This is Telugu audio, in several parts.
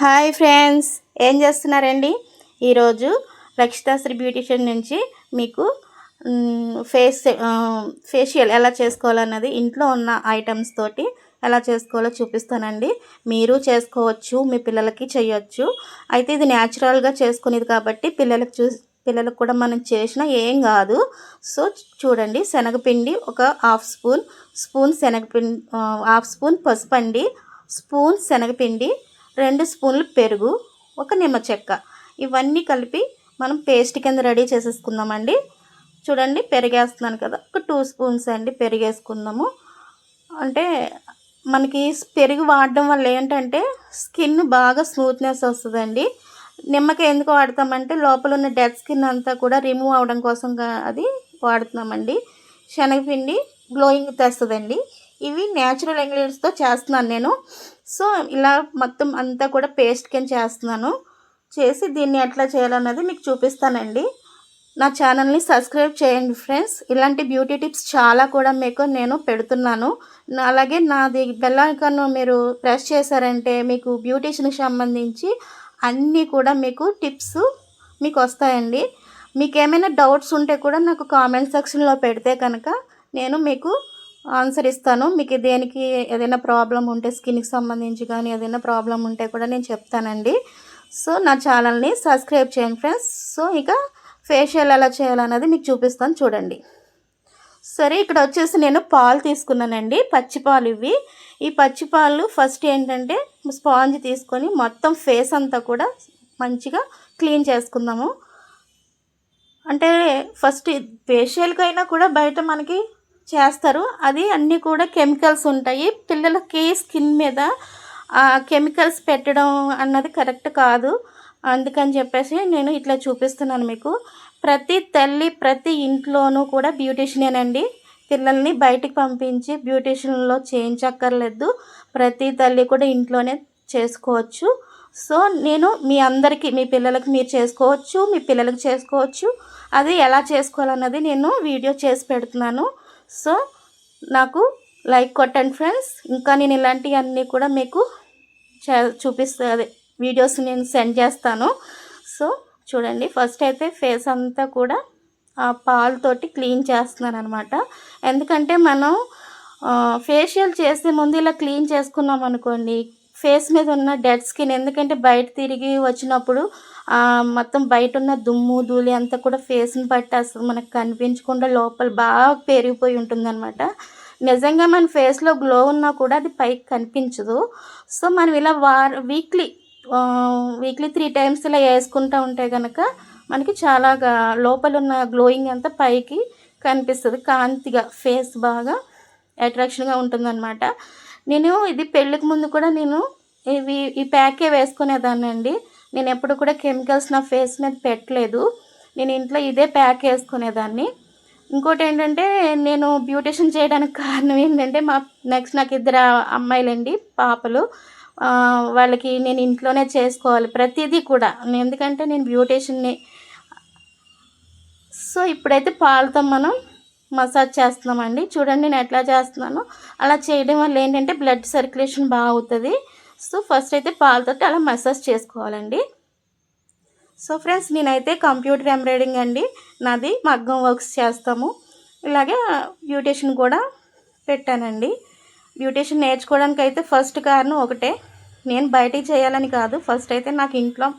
హాయ్ ఫ్రెండ్స్ ఏం చేస్తున్నారండి? ఈరోజు రక్షితాశ్రీ బ్యూటిషియన్ నుంచి మీకు ఫేస్ ఫేషియల్ ఎలా చేసుకోవాలన్నది ఇంట్లో ఉన్న ఐటమ్స్ తోటి ఎలా చేసుకోవాలో చూపిస్తానండి. మీరు చేసుకోవచ్చు మీ పిల్లలకి చేయొచ్చు. అయితే ఇది న్యాచురల్గా చేసుకునేది కాబట్టి పిల్లలకు చూ పిల్లలకు కూడా మనం చేసినా ఏం కాదు. సో చూడండి శనగపిండి ఒక హాఫ్ స్పూన్ స్పూన్ శనగపిండి హాఫ్ స్పూన్ పసుపు అండి. స్పూన్ శనగపిండి రెండు స్పూన్లు పెరుగు ఒక నిమ్మ చెక్క. ఇవన్నీ కలిపి మనం పేస్ట్ కింద రెడీ చేసేసుకుందామండి. చూడండి పెరిగేస్తున్నాను కదా. ఒక టూ స్పూన్స్ అండి పెరిగేసుకుందాము. అంటే మనకి పెరుగు వాడడం వల్ల ఏంటంటే స్కిన్ బాగా స్మూత్నెస్ వస్తుందండి. నిమ్మకాయ ఎందుకు వాడతామంటే లోపల ఉన్న డెడ్ స్కిన్ అంతా కూడా రిమూవ్ అవడం కోసం అది వాడుతున్నామండి. శనగపిండి గ్లోయింగ్ తెస్తుందండి. ఇవి న్యాచురల్ ఇంగ్రీడియంట్స్తో చేస్తున్నాను నేను. సో ఇలా మొత్తం అంతా కూడా పేస్ట్ కింద చేస్తున్నాను. చేసి దీన్ని ఎట్లా చేయాలన్నది మీకు చూపిస్తానండి. నా ఛానల్ని సబ్స్క్రైబ్ చేయండి ఫ్రెండ్స్ ఇలాంటి బ్యూటీ టిప్స్ చాలా కూడా మీకు నేను పెడుతున్నాను. అలాగే నాది బెల్లాకను మీరు ప్రెస్ చేశారంటే మీకు బ్యూటీషన్కి సంబంధించి అన్నీ కూడా మీకు టిప్స్ మీకు వస్తాయండి. మీకు ఏమైనా డౌట్స్ ఉంటే కూడా నాకు కామెంట్ సెక్షన్లో పెడితే కనుక నేను మీకు ఆన్సర్ ఇస్తాను. మీకు దేనికి ఏదైనా ప్రాబ్లం ఉంటే స్కిన్కి సంబంధించి కానీ ఏదైనా ప్రాబ్లం ఉంటే కూడా నేను చెప్తానండి. సో నా ఛానల్ని సబ్స్క్రైబ్ చేయండి ఫ్రెండ్స్. సో ఇక ఫేషియల్ ఎలా చేయాలన్నది మీకు చూపిస్తాను చూడండి. సరే ఇక్కడ వచ్చేసి నేను పాలు తీసుకున్నానండి. పచ్చిపాలు ఇవి. ఈ పచ్చి పాలు ఫస్ట్ ఏంటంటే స్పాంజ్ తీసుకొని మొత్తం ఫేస్ అంతా కూడా మంచిగా క్లీన్ చేసుకుందాము. అంటే ఫస్ట్ ఫేషియల్కైనా కూడా బయట మనకి చేస్తారు. అది అన్నీ కూడా కెమికల్స్ ఉంటాయి. పిల్లలకి స్కిన్ మీద కెమికల్స్ పెట్టడం అన్నది కరెక్ట్ కాదు. అందుకని చెప్పేసి నేను ఇట్లా చూపిస్తున్నాను మీకు. ప్రతి తల్లి ప్రతి ఇంట్లోనూ కూడా బ్యూటీషియనేనండి. పిల్లల్ని బయటికి పంపించి బ్యూటిషియన్లో చేయించక్కర్లేదు ప్రతి తల్లి కూడా ఇంట్లోనే చేసుకోవచ్చు. సో నేను మీ అందరికీ మీ పిల్లలకి మీరు చేసుకోవచ్చు మీ పిల్లలకి చేసుకోవచ్చు. అది ఎలా చేసుకోవాలన్నది నేను వీడియో చేసి పెడుతున్నాను. సో నాకు లైక్ కొట్టండి ఫ్రెండ్స్. ఇంకా నేను ఇలాంటివన్నీ కూడా మీకు చే చూపిస్తా అదే వీడియోస్ నేను సెండ్ చేస్తాను. సో చూడండి ఫస్ట్ అయితే ఫేస్ అంతా కూడా ఆ పాలతోటి క్లీన్ చేస్తున్నాను అనమాట ఎందుకంటే మనం ఫేషియల్ చేసే ముందు ఇలా క్లీన్ చేసుకున్నాం అనుకోండి ఫేస్ మీద ఉన్న డెడ్ స్కిన్ ఎందుకంటే బయట తిరిగి వచ్చినప్పుడు మొత్తం బయట ఉన్న దుమ్ము ధూళి అంతా కూడా ఫేస్ని బట్టి అసలు మనకు కనిపించకుండా లోపల బాగా పెరిగిపోయి ఉంటుందన్నమాట. నిజంగా మన ఫేస్లో గ్లో ఉన్నా కూడా అది పైకి కనిపించదు. సో మనం ఇలా వార్ వీక్లీ వీక్లీ త్రీ టైమ్స్ ఇలా వేసుకుంటూ ఉంటే కనుక మనకి చాలా లోపల ఉన్న గ్లోయింగ్ అంతా పైకి కనిపిస్తుంది. కాంతిగా ఫేస్ బాగా అట్రాక్షన్గా ఉంటుందన్నమాట. నేను ఇది పెళ్ళికి ముందు కూడా నేను ఇవి ఈ ప్యాకే వేసుకునేదాన్ని అండి నేను ఎప్పుడు కూడా కెమికల్స్ నా ఫేస్ మీద పెట్టలేదు. నేను ఇంట్లో ఇదే ప్యాక్ వేసుకునేదాన్ని. ఇంకోటి ఏంటంటే నేను బ్యూటిషన్ చేయడానికి కారణం ఏంటంటే మా నెక్స్ట్ నాకు ఇద్దరు అమ్మాయిలండి పాపలు. వాళ్ళకి నేను ఇంట్లోనే చేసుకోవాలి ప్రతిదీ కూడా. ఎందుకంటే నేను బ్యూటిషన్ని సో ఇప్పుడైతే పాలతో మనం మసాజ్ చేస్తున్నామండి. చూడండి నేను ఎట్లా చేస్తున్నాను. అలా చేయడం వల్ల ఏంటంటే బ్లడ్ సర్క్యులేషన్ బాగా అవుతుంది. సో ఫస్ట్ అయితే పాలతో అలా మసాజ్ చేసుకోవాలండి. సో ఫ్రెండ్స్ నేనైతే కంప్యూటర్ ఎంబ్రాయిడింగ్ అండి. నాది మగ్గం వర్క్స్ చేస్తాము. ఇలాగే బ్యూటిషియన్ కూడా పెట్టానండి. బ్యూటిషియన్ నేర్చుకోవడానికి అయితే ఫస్ట్ కారణం ఒకటే. నేను బయటికి చేయాలని కాదు. ఫస్ట్ అయితే నాకు ఇంట్లో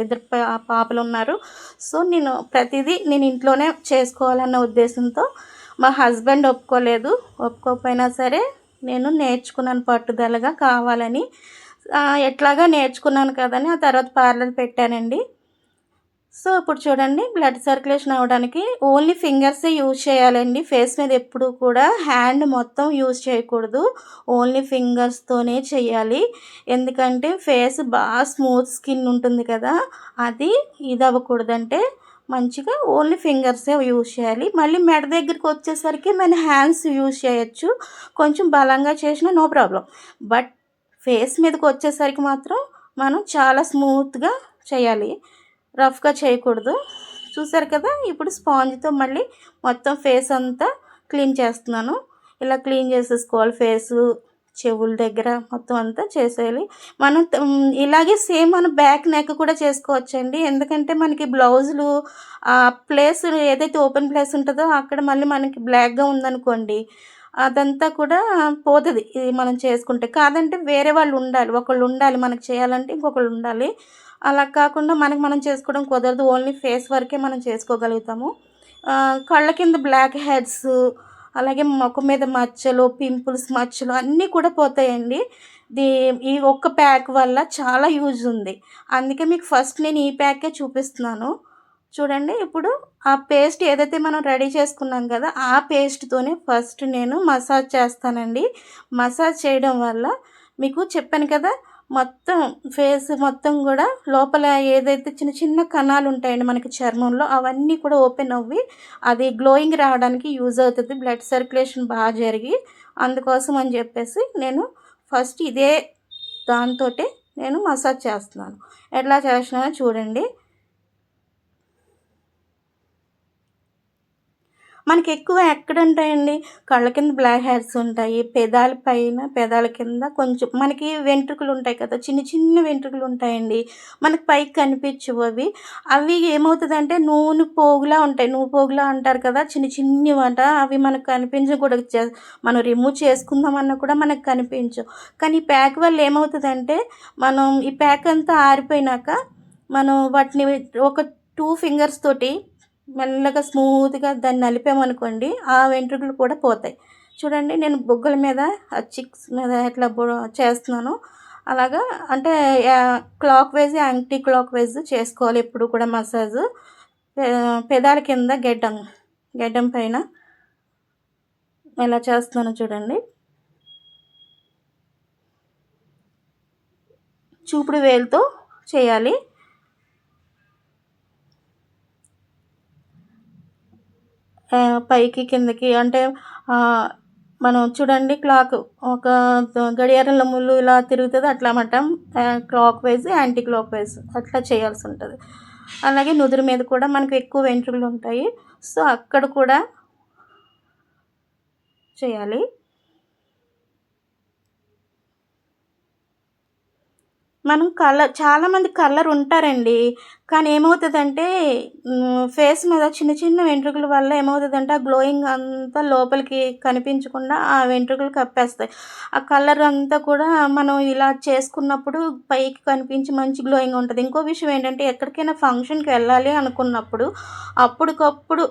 ఇద్దరు పా- పాపలు ఉన్నారు. సో నేను ప్రతిదీ నేను ఇంట్లోనే చేసుకోవాలన్న ఉద్దేశంతో మా హస్బెండ్ ఒప్పుకోలేదు. ఒప్పుకోకపోయినా సరే నేను నేర్చుకున్నాను పట్టుదలగా కావాలని. ఎట్లాగా నేర్చుకున్నాను కదని ఆ తర్వాత పార్లర్ పెట్టానండి. సో ఇప్పుడు చూడండి బ్లడ్ సర్క్యులేషన్ అవ్వడానికి ఓన్లీ ఫింగర్సే యూజ్ చేయాలండి. ఫేస్ మీద ఎప్పుడు కూడా హ్యాండ్ మొత్తం యూజ్ చేయకూడదు. ఓన్లీ ఫింగర్స్తోనే చేయాలి. ఎందుకంటే ఫేస్ బాగా స్మూత్ స్కిన్ ఉంటుంది కదా అది ఇది అవ్వకూడదంటే మంచిగా ఓన్లీ ఫింగర్సే యూజ్ చేయాలి. మళ్ళీ మెడ దగ్గరికి వచ్చేసరికి మన హ్యాండ్స్ యూజ్ చేయొచ్చు. కొంచెం బలంగా చేసినా నో ప్రాబ్లం బట్ ఫేస్ మీదకి వచ్చేసరికి మాత్రం మనం చాలా స్మూత్గా చేయాలి. రఫ్గా చేయకూడదు. చూసారు కదా? ఇప్పుడు స్పాంజ్తో మళ్ళీ మొత్తం ఫేస్ అంతా క్లీన్ చేస్తున్నాను. ఇలా క్లీన్ చేసేసుకోవాలి. ఫేసు చెవుల దగ్గర మొత్తం అంతా చేసేయాలి. మనం ఇలాగే సేమ్ మనం బ్యాక్ నెక్ కూడా చేసుకోవచ్చండి. ఎందుకంటే మనకి బ్లౌజులు ఆ ప్లేస్ ఏదైతే ఓపెన్ ప్లేస్ ఉంటుందో అక్కడ మళ్ళీ మనకి బ్లాక్గా ఉందనుకోండి అదంతా కూడా పోతుంది. ఇది మనం చేసుకుంటే. కాదంటే వేరే వాళ్ళు ఉండాలి. ఒకళ్ళు ఉండాలి మనకు చేయాలంటే ఇంకొకళ్ళు ఉండాలి. అలా కాకుండా మనకి మనం చేసుకోవడం కుదరదు. ఓన్లీ ఫేస్ వరకే మనం చేసుకోగలుగుతాము. కళ్ళ కింద బ్లాక్ హెడ్స్ అలాగే ముఖం మీద మచ్చలు పింపుల్స్ మచ్చలు అన్నీ కూడా పోతాయండి. దీ ఈ ఒక్క ప్యాక్ వల్ల చాలా యూజ్ ఉంది. అందుకే మీకు ఫస్ట్ నేను ఈ ప్యాకే చూపిస్తున్నాను. చూడండి ఇప్పుడు ఆ పేస్ట్ ఏదైతే మనం రెడీ చేసుకున్నాం కదా ఆ పేస్ట్తోనే ఫస్ట్ నేను మసాజ్ చేస్తానండి. మసాజ్ చేయడం వల్ల మీకు చెప్పాను కదా మొత్తం ఫేస్ మొత్తం కూడా లోపల ఏదైతే చిన్న చిన్న కణాలు ఉంటాయండి మనకి చర్మంలో అవన్నీ కూడా ఓపెన్ అవ్వి అది గ్లోయింగ్ రావడానికి యూజ్ అవుతుంది. బ్లడ్ సర్క్యులేషన్ బాగా జరిగి అందుకోసం అని చెప్పేసి నేను ఫస్ట్ ఇదే దాంతో నేను మసాజ్ చేస్తున్నాను. ఎట్లా చేస్తున్నానో చూడండి. మనకి ఎక్కువ ఎక్కడ ఉంటాయండి కళ్ళ కింద బ్లాక్ హెయిర్స్ ఉంటాయి పెదాల పైన పెదాల కింద కొంచెం మనకి వెంట్రుకలు ఉంటాయి కదా చిన్న చిన్న వెంట్రుకలు ఉంటాయండి. మనకి పైకి కనిపించవు అవి. అవి ఏమవుతుందంటే నూనె పోగులా ఉంటాయి. నూనె పోగులా అంటారు కదా చిన్న చిన్ని వంట అవి మనకు కనిపించకూడదు చే- మనం రిమూవ్ చేసుకుందామన్నా కూడా మనకు కనిపించవు. కానీ ఈ ప్యాక్ వల్ల ఏమవుతుందంటే మనం ఈ ప్యాక్ అంతా ఆరిపోయినాక మనం వాటిని ఒక టూ ఫింగర్స్ తోటి మెల్లగా స్మూత్గా దాన్ని నలిపామనుకోండి ఆ వెంట్రుకలు కూడా పోతాయి. చూడండి నేను బొగ్గల మీద ఆ చిక్స్ మీద ఎట్లా చేస్తున్నాను అలాగా అంటే clockwise anticlockwise చేసుకోవాలి ఎప్పుడు కూడా మసాజ్. పెదాల కింద గెడ్డం గెడ్డం పైన ఎలా చేస్తున్నాను చూడండి. చూపుడు వేలుతో చేయాలి. పైకి కిందకి. అంటే మనం చూడండి క్లాక్ ఒక గడియారంలో ముళ్ళు ఇలా తిరుగుతుంది అట్లా మటం clockwise anticlockwise అట్లా చేయాల్సి ఉంటుంది. అలాగే నుదురు మీద కూడా మనకు ఎక్కువ వెంట్రుకలు ఉంటాయి. సో అక్కడ కూడా చేయాలి. మనం కలర్ చాలామంది కలర్ ఉంటారండి. కానీ ఏమవుతుందంటే ఫేస్ మీద చిన్న చిన్న వెంట్రుకల వల్ల ఏమవుతుందంటే ఆ గ్లోయింగ్ అంతా లోపలికి కనిపించకుండా ఆ వెంట్రుకలు కప్పేస్తాయి. ఆ కలర్ అంతా కూడా మనం ఇలా చేసుకున్నప్పుడు పైకి కనిపించి మంచి గ్లోయింగ్ ఉంటుంది. ఇంకో విషయం ఏంటంటే ఎక్కడికైనా ఫంక్షన్కి వెళ్ళాలి అనుకున్నప్పుడు అప్పటికప్పుడు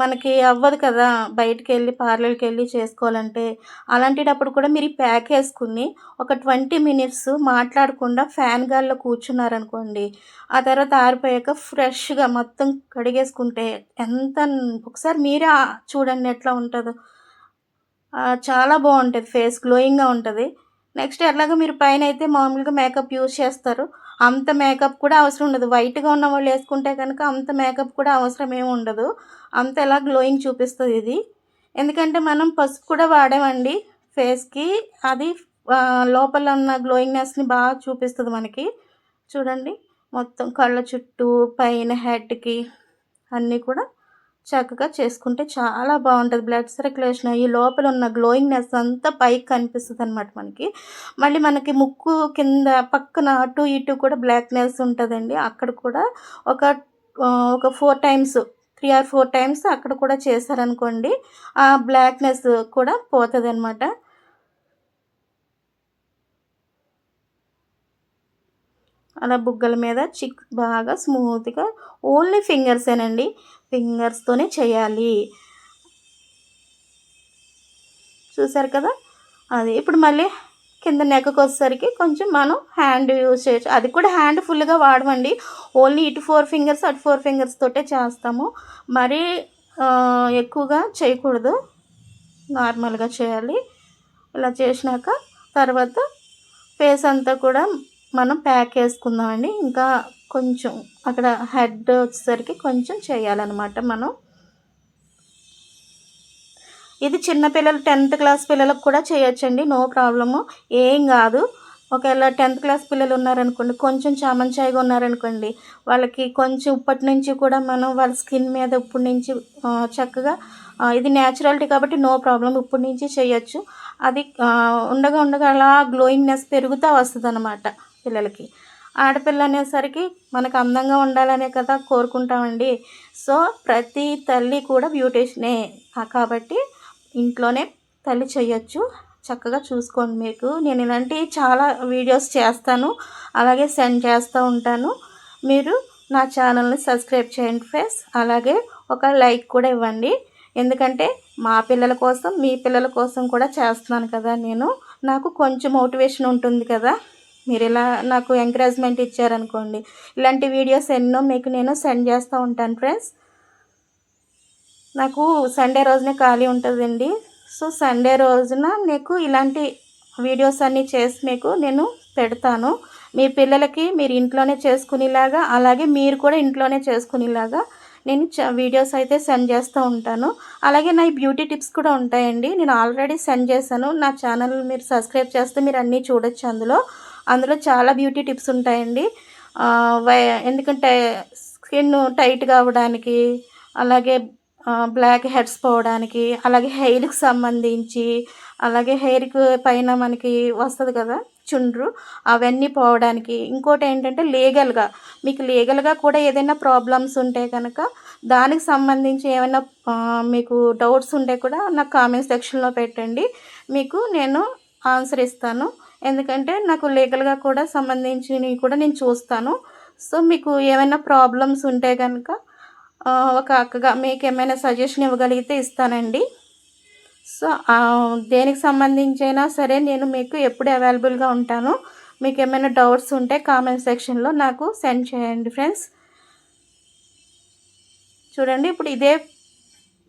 మనకి అవ్వదు కదా బయటికి వెళ్ళి పార్లర్కి వెళ్ళి చేసుకోవాలంటే. అలాంటిటప్పుడు కూడా మీరు ప్యాక్ వేసుకుని ఒక ట్వంటీ మినిట్స్ మాట్లాడకుండా ఫ్యాన్ గాల్లో కూర్చున్నారనుకోండి ఆ తర్వాత ఆరిపోయాక ఫ్రెష్గా మొత్తం కడిగేసుకుంటే ఎంత ఒకసారి మీరే చూడండి ఎట్లా ఉంటుందో. చాలా బాగుంటుంది ఫేస్ గ్లోయింగ్గా ఉంటుంది. నెక్స్ట్ ఎట్లాగో మీరు పైన అయితే మామూలుగా మేకప్ యూజ్ చేస్తారు. అంత మేకప్ కూడా అవసరం ఉండదు. వైట్గా ఉన్న వాళ్ళు వేసుకుంటే కనుక అంత మేకప్ కూడా అవసరం ఏమి ఉండదు. అంత ఎలా గ్లోయింగ్ చూపిస్తుంది ఇది. ఎందుకంటే మనం పసుపు కూడా వాడామండి ఫేస్కి. అది లోపల ఉన్న గ్లోయింగ్నెస్ని బాగా చూపిస్తుంది మనకి. చూడండి. మొత్తం కళ్ళ చుట్టూ పైన హెడ్కి అన్నీ కూడా చక్కగా చేసుకుంటే చాలా బాగుంటుంది. బ్లడ్ సర్క్యులేషన్ ఈ లోపల ఉన్న గ్లోయింగ్నెస్ అంతా పైకి కనిపిస్తుంది అనమాట మనకి. మళ్ళీ మనకి ముక్కు కింద పక్కన అటు ఇటు కూడా బ్లాక్నెస్ ఉంటుందండి. అక్కడ కూడా ఒక ఒక four times three or four times అక్కడ కూడా చేశారనుకోండి ఆ బ్లాక్నెస్ కూడా పోతుంది అనమాట అలా బుగ్గల మీద చిక్ బాగా స్మూత్గా ఓన్లీ ఫింగర్సేనండి ఫింగర్స్తోనే చేయాలి. చూసారు కదా? అది ఇప్పుడు మళ్ళీ కింద నెక్కకు వచ్చేసరికి కొంచెం మనం హ్యాండ్ యూజ్ చేయొచ్చు. అది కూడా హ్యాండ్ ఫుల్గా వాడమండి. ఓన్లీ ఇటు ఫోర్ ఫింగర్స్ అటు ఫోర్ ఫింగర్స్ తోటే చేస్తాము. మరీ ఎక్కువగా చేయకూడదు. నార్మల్గా చేయాలి. ఇలా చేసినాక తర్వాత ఫేస్ అంతా కూడా మనం ప్యాక్ వేసుకుందామండి ఇంకా కొంచెం అక్కడ హెడ్ వచ్చేసరికి కొంచెం చేయాలన్నమాట మనం. ఇది చిన్నపిల్లలు టెన్త్ క్లాస్ పిల్లలకు కూడా చేయొచ్చండి నో ప్రాబ్లము. ఏం కాదు. ఒకవేళ టెన్త్ క్లాస్ పిల్లలు ఉన్నారనుకోండి కొంచెం చామంచాయిగా ఉన్నారనుకోండి వాళ్ళకి కొంచెం ఇప్పటి నుంచి కూడా మనం వాళ్ళ స్కిన్ మీద ఇప్పటి నుంచి చక్కగా ఇది న్యాచురాలిటీ కాబట్టి నో ప్రాబ్లం ఇప్పటి నుంచి చేయొచ్చు. అది ఉండగా ఉండగా అలా గ్లోయింగ్నెస్ పెరుగుతూ వస్తుంది అనమాట పిల్లలకి. ఆడపిల్ల అనేసరికి మనకు అందంగా ఉండాలనే కదా కోరుకుంటామండి. సో ప్రతి తల్లి కూడా బ్యూటీషనే కాబట్టి ఇంట్లోనే తల్లి చేయొచ్చు. చక్కగా చూసుకోండి మీకు. నేను ఇలాంటి చాలా వీడియోస్ చేస్తాను. అలాగే సెండ్ చేస్తూ ఉంటాను. మీరు నా ఛానల్ని సబ్స్క్రైబ్ చేయండి ఫ్రెండ్స్. అలాగే ఒక లైక్ కూడా ఇవ్వండి. ఎందుకంటే మా పిల్లల కోసం మీ పిల్లల కోసం కూడా చేస్తున్నాను కదా నేను. నాకు కొంచెం మోటివేషన్ ఉంటుంది కదా. మీరు ఇలా నాకు ఎంకరేజ్మెంట్ ఇచ్చారనుకోండి. ఇలాంటి వీడియోస్ ఎన్నో మీకు నేను సెండ్ చేస్తూ ఉంటాను ఫ్రెండ్స్ నాకు సండే రోజునే ఖాళీ ఉంటుందండి. సో సండే రోజున మీకు ఇలాంటి వీడియోస్ అన్నీ చేసి మీకు నేను పెడతాను. మీ పిల్లలకి మీరు ఇంట్లోనే చేసుకునేలాగా అలాగే మీరు కూడా ఇంట్లోనే చేసుకునేలాగా నేను చ వీడియోస్ అయితే సెండ్ చేస్తూ ఉంటాను. అలాగే నా బ్యూటీ టిప్స్ కూడా ఉంటాయండి. నేను ఆల్రెడీ సెండ్ చేశాను. నా ఛానల్ మీరు సబ్స్క్రైబ్ చేస్తే మీరు అన్నీ చూడొచ్చు అందులో. అందులో చాలా బ్యూటీ టిప్స్ ఉంటాయండి. ఎందుకంటే స్కిన్ టైట్గా అవ్వడానికి అలాగే బ్లాక్ హెడ్స్ పోవడానికి అలాగే హెయిర్కి సంబంధించి అలాగే హెయిర్కి పైన మనకి వస్తుంది కదా చుండ్రు అవన్నీ పోవడానికి. ఇంకోటి ఏంటంటే లీగల్గా మీకు లీగల్గా కూడా ఏదైనా ప్రాబ్లమ్స్ ఉంటే కనుక దానికి సంబంధించి ఏమైనా మీకు డౌట్స్ ఉంటే కూడా నాకు కామెంట్ సెక్షన్లో పెట్టండి. మీకు నేను ఆన్సర్ ఇస్తాను. ఎందుకంటే నాకు లీగల్గా కూడా సంబంధించినవి కూడా నేను చూస్తాను. సో మీకు ఏమైనా ప్రాబ్లమ్స్ ఉంటే కనుక ఒక అక్కగా మీకు ఏమైనా సజెషన్ ఇవ్వగలిగితే ఇస్తానండి. సో దేనికి సంబంధించి అయినా సరే నేను మీకు ఎప్పుడు అవైలబుల్గా ఉంటాను. మీకు ఏమైనా డౌట్స్ ఉంటే కామెంట్ సెక్షన్లో నాకు సెండ్ చేయండి ఫ్రెండ్స్ చూడండి ఇప్పుడు ఇదే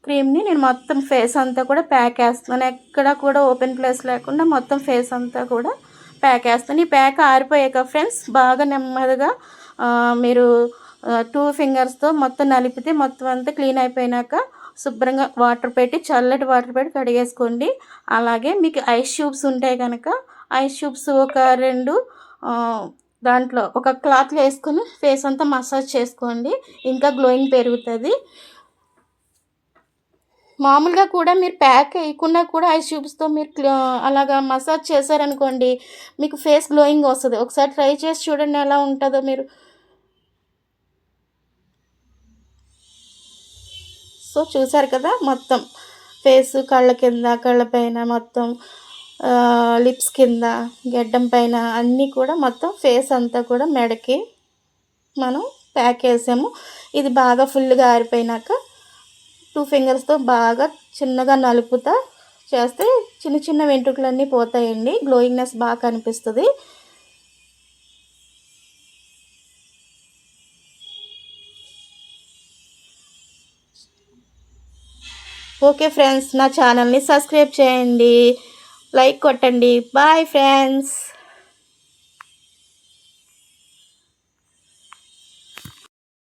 క్రీమ్ని నేను మొత్తం ఫేస్ అంతా కూడా ప్యాక్ వేస్తున్నాను. ఎక్కడ కూడా ఓపెన్ ప్లేస్ లేకుండా మొత్తం ఫేస్ అంతా కూడా ప్యాక్ వేస్తాను ఈ ప్యాక్ ఆరిపోయాక ఫ్రెండ్స్ బాగా నెమ్మదిగా మీరు టూ ఫింగర్స్తో మొత్తం నలిపితే మొత్తం అంతా క్లీన్ అయిపోయినాక శుభ్రంగా వాటర్ పెట్టి చల్లటి వాటర్ పెట్టి కడిగేసుకోండి. అలాగే మీకు ఐస్ ట్యూబ్స్ ఉంటాయి కనుక ఐస్ ట్యూబ్స్ ఒక రెండు దాంట్లో ఒక క్లాత్లో వేసుకొని ఫేస్ అంతా మసాజ్ చేసుకోండి. ఇంకా గ్లోయింగ్ పెరుగుతుంది. మామూలుగా కూడా మీరు ప్యాక్ వేయకుండా కూడా ఐస్ ట్యూబ్స్తో మీరు క్ల- అలాగా మసాజ్ చేశారనుకోండి మీకు ఫేస్ గ్లోయింగ్ వస్తుంది. ఒకసారి ట్రై చేసి చూడండి ఎలా ఉంటుందో మీరు. సో చూసారు కదా మొత్తం. ఫేస్ కళ్ళ కింద కళ్ళ పైన మొత్తం లిప్స్ కింద గెడ్డం పైన అన్నీ కూడా మొత్తం ఫేస్ అంతా కూడా మెడకి మనం ప్యాక్ వేసాము. ఇది బాగా ఫుల్గా ఆరిపోయినాక టూ ఫింగర్స్తో బాగా చిన్నగా నలుపుతా చేస్తే చిన్న చిన్న వెంట్రుకలన్నీ పోతాయండి. గ్లోయింగ్నెస్ బాగా కనిపిస్తుంది. ఓకే ఫ్రెండ్స్ నా ఛానల్ని సబ్స్క్రైబ్ చేయండి. లైక్ కొట్టండి. Bye friends.